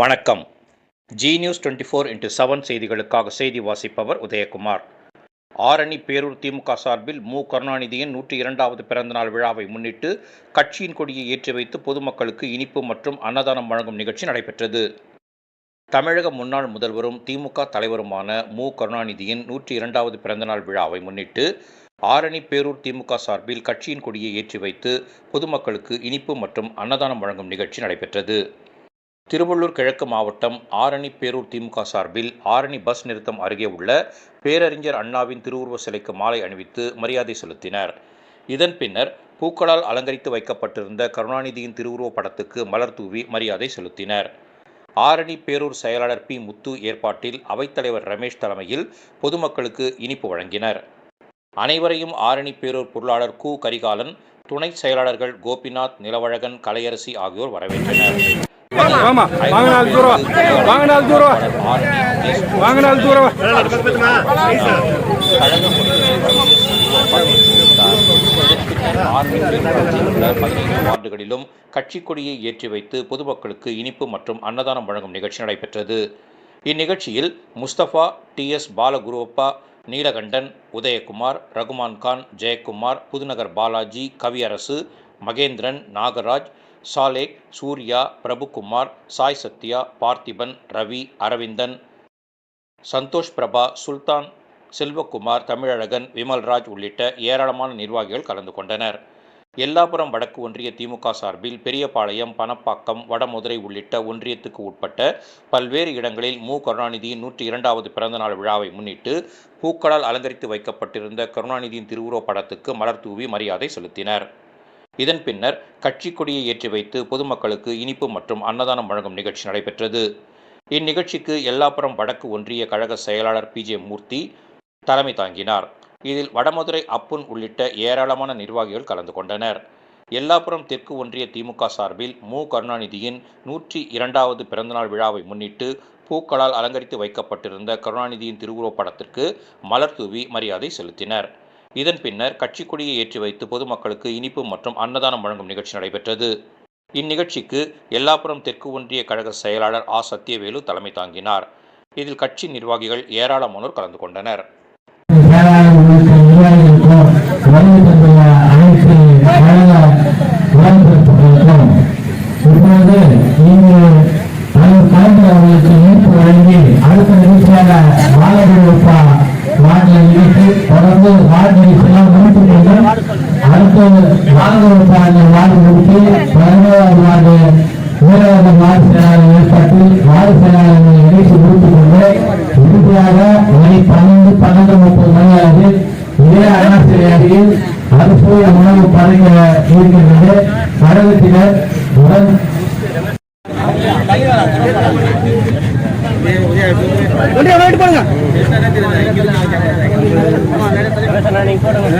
வணக்கம். Zee News twenty four into seven செய்திகளுக்காக செய்தி வாசிப்பவர் உதயகுமார். ஆரணி பேரூர் திமுக சார்பில் மு கருணாநிதியின் நூற்றி இரண்டாவது பிறந்தநாள் விழாவை முன்னிட்டு கட்சியின் கொடியை ஏற்றி வைத்து பொதுமக்களுக்கு இனிப்பு மற்றும் அன்னதானம் வழங்கும் நிகழ்ச்சி நடைபெற்றது. தமிழக முன்னாள் முதல்வரும் திமுக தலைவருமான மு கருணாநிதியின் நூற்றி இரண்டாவது பிறந்தநாள் விழாவை முன்னிட்டு ஆரணி பேரூர் திமுக சார்பில் கட்சியின் கொடியை ஏற்றி வைத்து பொதுமக்களுக்கு இனிப்பு மற்றும் அன்னதானம் வழங்கும் நிகழ்ச்சி நடைபெற்றது. திருவள்ளூர் கிழக்கு மாவட்டம் ஆரணி பேரூர் திமுக சார்பில் ஆரணி பஸ் நிறுத்தம் அருகே உள்ள பேரறிஞர் அண்ணாவின் திருவுருவ சிலைக்கு மாலை அணிவித்து மரியாதை செலுத்தினர். இதன் பின்னர் பூக்களால் அலங்கரித்து வைக்கப்பட்டிருந்த கருணாநிதியின் திருவுருவப் படத்துக்கு மலர் தூவி மரியாதை செலுத்தினர். ஆரணி பேரூர் செயலாளர் பி. முத்து ஏற்பாட்டில் அவைத்தலைவர் ரமேஷ் தலைமையில் பொதுமக்களுக்கு இனிப்பு வழங்கினர். அனைவரையும் ஆரணி பேரூர் பொருளாளர் கு. கரிகாலன் துணை செயலாளர்கள் கோபிநாத் நிலவழகன் கலையரசி ஆகியோர் வரவேற்றனர். ஆமா வாங்க நாலு தூரம் வாங்க நாலு வாங்க நாலு வார்டுகளிலும் கட்சி கொடியை ஏற்றி வைத்து பொதுமக்களுக்கு இனிப்பு மற்றும் அன்னதானம் வழங்கும் நிகழ்ச்சி நடைபெற்றது. இந்நிகழ்ச்சியில் முஸ்தபா டி எஸ் பாலகுருவப்பா நீலகண்டன் உதயகுமார் ரகுமான் கான் ஜெயக்குமார் புதுநகர் பாலாஜி கவியரசு மகேந்திரன் நாகராஜ் சாலேக் சூர்யா பிரபுகுமார் சாய் சத்யா பார்த்திபன் ரவி அரவிந்தன் சந்தோஷ் பிரபா சுல்தான் செல்வகுமார் தமிழழகன் விமல்ராஜ் உள்ளிட்ட ஏராளமான நிர்வாகிகள் கலந்து கொண்டனர். எல்லாபுரம் வடக்கு ஒன்றிய திமுக சார்பில் பெரியபாளையம் பணப்பாக்கம் வடமதுரை உள்ளிட்ட ஒன்றியத்துக்கு உட்பட்ட பல்வேறு இடங்களில் மு. கருணாநிதியின் நூற்றி இரண்டாவது பிறந்தநாள் விழாவை முன்னிட்டு பூக்களால் அலங்கரித்து வைக்கப்பட்டிருந்த கருணாநிதியின் திருவுருவப் படத்துக்கு மலர் தூவி மரியாதை செலுத்தினர். இதன் பின்னர் கட்சி கொடியை ஏற்றி வைத்து பொதுமக்களுக்கு இனிப்பு மற்றும் அன்னதானம் வழங்கும் நிகழ்ச்சி நடைபெற்றது. இந்நிகழ்ச்சிக்கு எல்லாப்புறம் வடக்கு ஒன்றிய கழக செயலாளர் பி ஜே மூர்த்தி தலைமை தாங்கினார். இதில் வடமதுரை அப்புன் உள்ளிட்ட ஏராளமான நிர்வாகிகள் கலந்து கொண்டனர். எல்லாப்புறம் தெற்கு ஒன்றிய திமுக சார்பில் மு. கருணாநிதியின் நூற்றி இரண்டாவது பிறந்தநாள் விழாவை முன்னிட்டு பூக்களால் அலங்கரித்து வைக்கப்பட்டிருந்த கருணாநிதியின் திருவுருவப் படத்திற்கு மலர் தூவி மரியாதை செலுத்தினர். இதன் பின்னர் கட்சி கொடியை ஏற்றி வைத்து பொதுமக்களுக்கு இனிப்பு மற்றும் அன்னதானம் வழங்கும் நிகழ்ச்சி நடைபெற்றது. இந்நிகழ்ச்சிக்கு எல்லாப்புறம் தெற்கு ஒன்றிய கழக செயலாளர் ஆ. சத்யவேலு தலைமை தாங்கினார். இதில் கட்சி நிர்வாகிகள் ஏராளமானோர் கலந்து கொண்டனர். தொடர்ந்து வார்டு செல்லாம் முடித்துக் கொண்டு அடுத்து வாழவிழப்பா வார்டு முடித்து பதினோராவது வார்டு வீரவாத வார்டு செயலாளர் ஏற்பாட்டில் வார்டு செயலாளர் நிகழ்ச்சி முடித்துக் கொண்டு இறுதியாக மணி பன்னெண்டு பன்னெண்டு முப்பது மணி ஆகுது இதே அண்ணாசிரி அருகில் அறுசுவை உணவு பழங்க இருக்கின்றது கழகத்தினர் உடன் வண்டியை வெயிட் பண்ணுங்க